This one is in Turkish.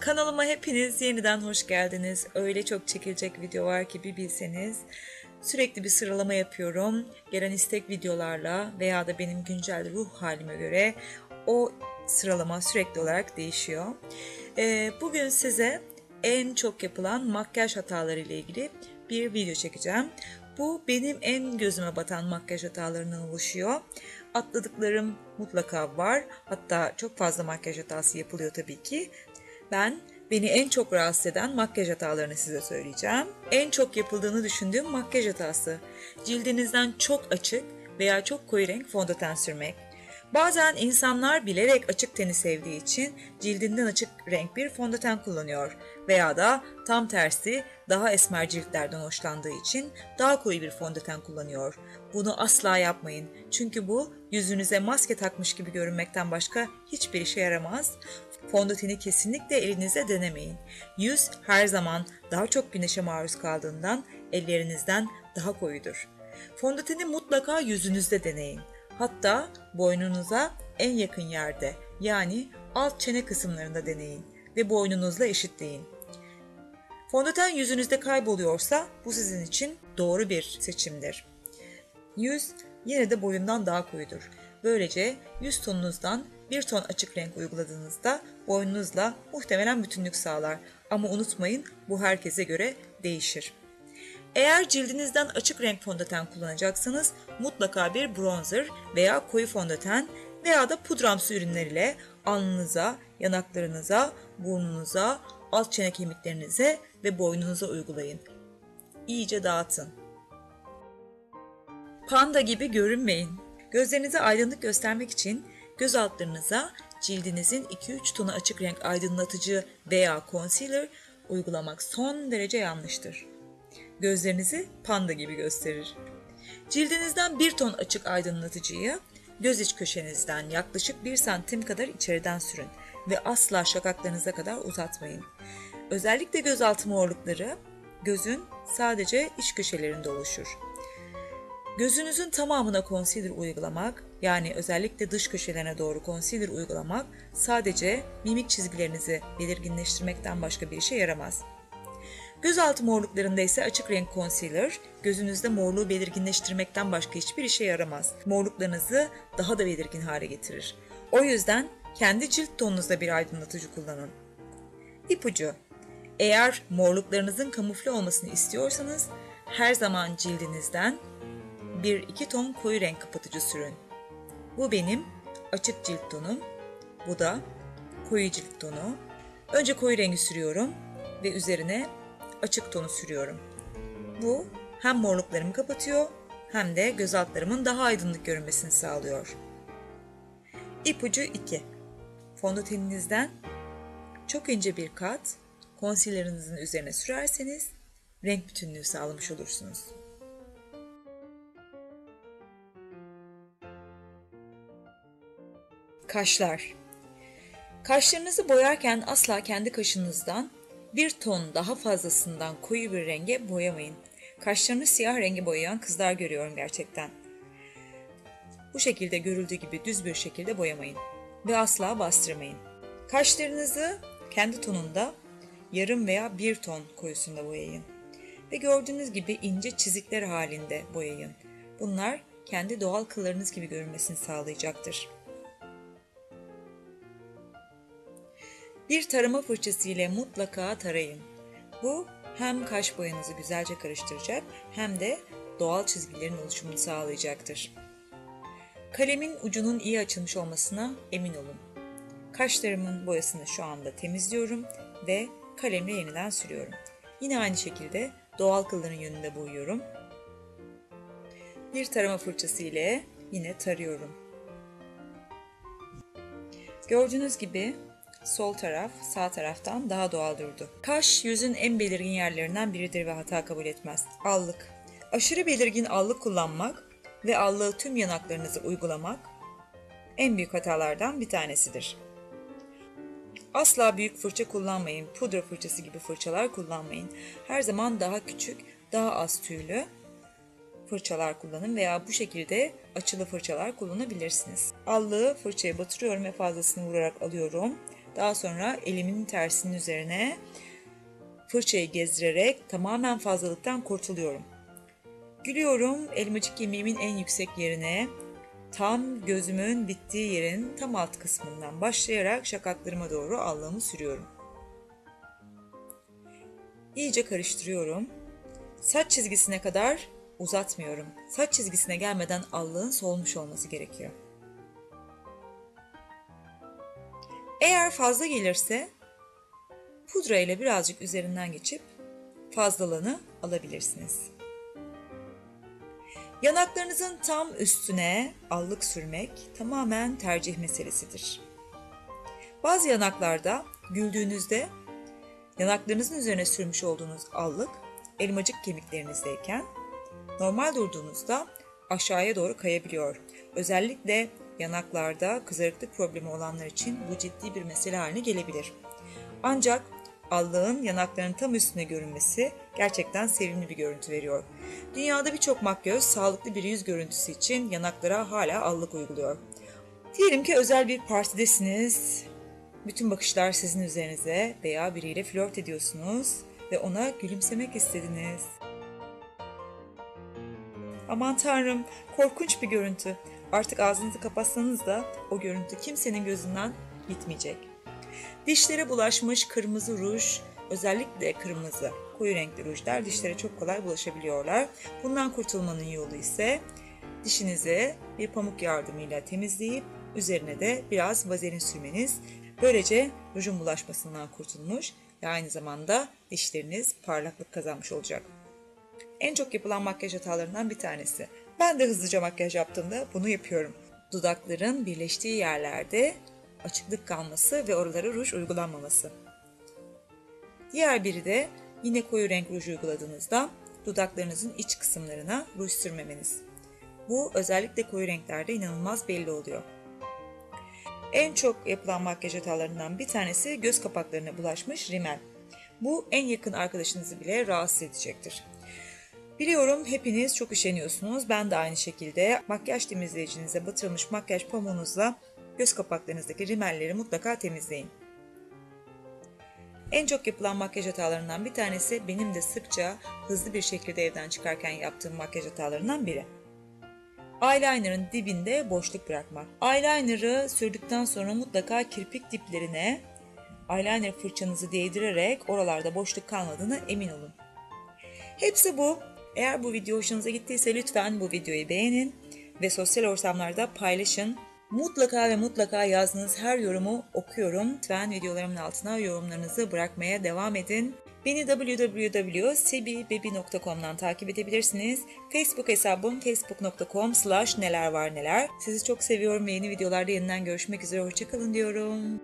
Kanalıma hepiniz yeniden hoş geldiniz. Öyle çok çekilecek video var ki bir bilseniz. Sürekli bir sıralama yapıyorum. Gelen istek videolarla veya da benim güncel ruh halime göre o sıralama sürekli olarak değişiyor. Ee, bugün size en çok yapılan makyaj hataları ile ilgili bir video çekeceğim. Bu benim en gözüme batan makyaj hatalarından oluşuyor. Atladıklarım mutlaka var. Hatta çok fazla makyaj hatası yapılıyor tabii ki. Ben beni en çok rahatsız eden makyaj hatalarını size söyleyeceğim. En çok yapıldığını düşündüğüm makyaj hatası. Cildinizden çok açık veya çok koyu renk fondöten sürmek. Bazen insanlar bilerek açık teni sevdiği için cildinden açık renk bir fondöten kullanıyor veya da tam tersi daha esmer ciltlerden hoşlandığı için daha koyu bir fondöten kullanıyor. Bunu asla yapmayın çünkü bu yüzünüze maske takmış gibi görünmekten başka hiçbir işe yaramaz. Fondöteni kesinlikle elinize denemeyin. Yüz her zaman daha çok güneşe maruz kaldığından ellerinizden daha koyudur. Fondöteni mutlaka yüzünüzde deneyin. Hatta boynunuza en yakın yerde yani alt çene kısımlarında deneyin ve boynunuzla eşitleyin. Fondöten yüzünüzde kayboluyorsa bu sizin için doğru bir seçimdir. Yüz yine de boyundan daha koyudur. Böylece yüz tonunuzdan bir ton açık renk uyguladığınızda boynunuzla muhtemelen bütünlük sağlar. Ama unutmayın bu herkese göre değişir. Eğer cildinizden açık renk fondöten kullanacaksanız mutlaka bir bronzer veya koyu fondöten veya da pudramsı ürünler ile alnınıza, yanaklarınıza, burnunuza, alt çene kemiklerinize ve boynunuza uygulayın. İyice dağıtın. Panda gibi görünmeyin. Gözlerinize aydınlık göstermek için göz altlarınıza cildinizin 2-3 tonu açık renk aydınlatıcı veya concealer uygulamak son derece yanlıştır. Gözlerinizi panda gibi gösterir. Cildinizden 1 ton açık aydınlatıcıyı göz iç köşenizden yaklaşık 1 santim kadar içeriden sürün ve asla şakaklarınıza kadar uzatmayın. Özellikle gözaltı morlukları gözün sadece iç köşelerinde oluşur. Gözünüzün tamamına concealer uygulamak, yani özellikle dış köşelerine doğru concealer uygulamak sadece mimik çizgilerinizi belirginleştirmekten başka bir işe yaramaz. Gözaltı morluklarında ise açık renk concealer gözünüzde morluğu belirginleştirmekten başka hiçbir işe yaramaz. Morluklarınızı daha da belirgin hale getirir. O yüzden kendi cilt tonunuzda bir aydınlatıcı kullanın. İpucu Eğer morluklarınızın kamufle olmasını istiyorsanız her zaman cildinizden bir iki ton koyu renk kapatıcı sürün. Bu benim açık cilt tonum. Bu da koyu cilt tonu. Önce koyu rengi sürüyorum ve üzerine açık tonu sürüyorum. Bu hem morluklarımı kapatıyor hem de göz altlarımın daha aydınlık görünmesini sağlıyor. İpucu 2. Fondöteninizden çok ince bir kat concealerinizin üzerine sürerseniz renk bütünlüğü sağlamış olursunuz. Kaşlar Kaşlarınızı boyarken asla kendi kaşınızdan bir ton daha fazlasından koyu bir renge boyamayın. Kaşlarını siyah renge boyayan kızlar görüyorum gerçekten. Bu şekilde görüldüğü gibi düz bir şekilde boyamayın ve asla bastırmayın. Kaşlarınızı kendi tonunda yarım veya bir ton koyusunda boyayın. Ve gördüğünüz gibi ince çizikler halinde boyayın. Bunlar kendi doğal kıllarınız gibi görünmesini sağlayacaktır. Bir tarama fırçası ile mutlaka tarayın. Bu hem kaş boyanızı güzelce karıştıracak hem de doğal çizgilerin oluşumunu sağlayacaktır. Kalemin ucunun iyi açılmış olmasına emin olun. Kaşlarımın boyasını şu anda temizliyorum ve kalemle yeniden sürüyorum. Yine aynı şekilde doğal kılların yönünde boyuyorum. Bir tarama fırçası ile yine tarıyorum. Gördüğünüz gibi sol taraf sağ taraftan daha doğal durdu. Kaş yüzün en belirgin yerlerinden biridir ve hata kabul etmez. Allık. Aşırı belirgin allık kullanmak ve allığı tüm yanaklarınızı uygulamak en büyük hatalardan bir tanesidir. Asla büyük fırça kullanmayın. Pudra fırçası gibi fırçalar kullanmayın. Her zaman daha küçük, daha az tüylü fırçalar kullanın veya bu şekilde açılı fırçalar kullanabilirsiniz. Allığı fırçaya batırıyorum ve fazlasını vurarak alıyorum. Daha sonra elimin tersinin üzerine fırçayı gezdirerek tamamen fazlalıktan kurtuluyorum. Gülüyorum elmacık kemiğimin en yüksek yerine tam gözümün bittiği yerin tam alt kısmından başlayarak şakaklarıma doğru allığımı sürüyorum. İyice karıştırıyorum. Saç çizgisine kadar uzatmıyorum. Saç çizgisine gelmeden allığın solmuş olması gerekiyor. Eğer fazla gelirse pudra ile birazcık üzerinden geçip fazlalığını alabilirsiniz. Yanaklarınızın tam üstüne allık sürmek tamamen tercih meselesidir. Bazı yanaklarda güldüğünüzde yanaklarınızın üzerine sürmüş olduğunuz allık elmacık kemiklerinizdeyken normal durduğunuzda aşağıya doğru kayabiliyor. Özellikle yanaklarda kızarıklık problemi olanlar için bu ciddi bir mesele haline gelebilir. Ancak allığın yanaklarının tam üstüne görünmesi gerçekten sevimli bir görüntü veriyor. Dünyada birçok makyöz sağlıklı bir yüz görüntüsü için yanaklara hala allık uyguluyor. Diyelim ki özel bir partidesiniz. Bütün bakışlar sizin üzerinize veya biriyle flört ediyorsunuz ve ona gülümsemek istediniz. Aman tanrım, korkunç bir görüntü. Artık ağzınızı kapatsanız da o görüntü kimsenin gözünden gitmeyecek. Dişlere bulaşmış kırmızı ruj, özellikle kırmızı, koyu renkli rujlar dişlere çok kolay bulaşabiliyorlar. Bundan kurtulmanın yolu ise dişinizi bir pamuk yardımıyla temizleyip üzerine de biraz vazelin sürmeniz. Böylece rujun bulaşmasından kurtulmuş ve aynı zamanda dişleriniz parlaklık kazanmış olacak. En çok yapılan makyaj hatalarından bir tanesi. Ben de hızlıca makyaj yaptığımda bunu yapıyorum. Dudakların birleştiği yerlerde açıklık kalması ve oralara ruj uygulanmaması. Diğer biri de yine koyu renk ruj uyguladığınızda dudaklarınızın iç kısımlarına ruj sürmemeniz. Bu özellikle koyu renklerde inanılmaz belli oluyor. En çok yapılan makyaj hatalarından bir tanesi göz kapaklarına bulaşmış rimel. Bu en yakın arkadaşınızı bile rahatsız edecektir. Biliyorum hepiniz çok üşeniyorsunuz. Ben de aynı şekilde makyaj temizleyicinize batırılmış makyaj pamuğunuzla göz kapaklarınızdaki rimelleri mutlaka temizleyin. En çok yapılan makyaj hatalarından bir tanesi benim de sıkça hızlı bir şekilde evden çıkarken yaptığım makyaj hatalarından biri. Eyeliner'ın dibinde boşluk bırakmak. Eyeliner'ı sürdükten sonra mutlaka kirpik diplerine eyeliner fırçanızı değdirerek oralarda boşluk kalmadığını emin olun. Hepsi bu. Eğer bu video hoşunuza gittiyse lütfen bu videoyu beğenin ve sosyal ortamlarda paylaşın. Mutlaka ve mutlaka yazdığınız her yorumu okuyorum. Lütfen videolarımın altına yorumlarınızı bırakmaya devam edin. Beni www.sebibebi.com'dan takip edebilirsiniz. Facebook hesabım facebook.com slash neler var neler. Sizi çok seviyorum ve yeni videolarda yeniden görüşmek üzere. Hoşçakalın diyorum.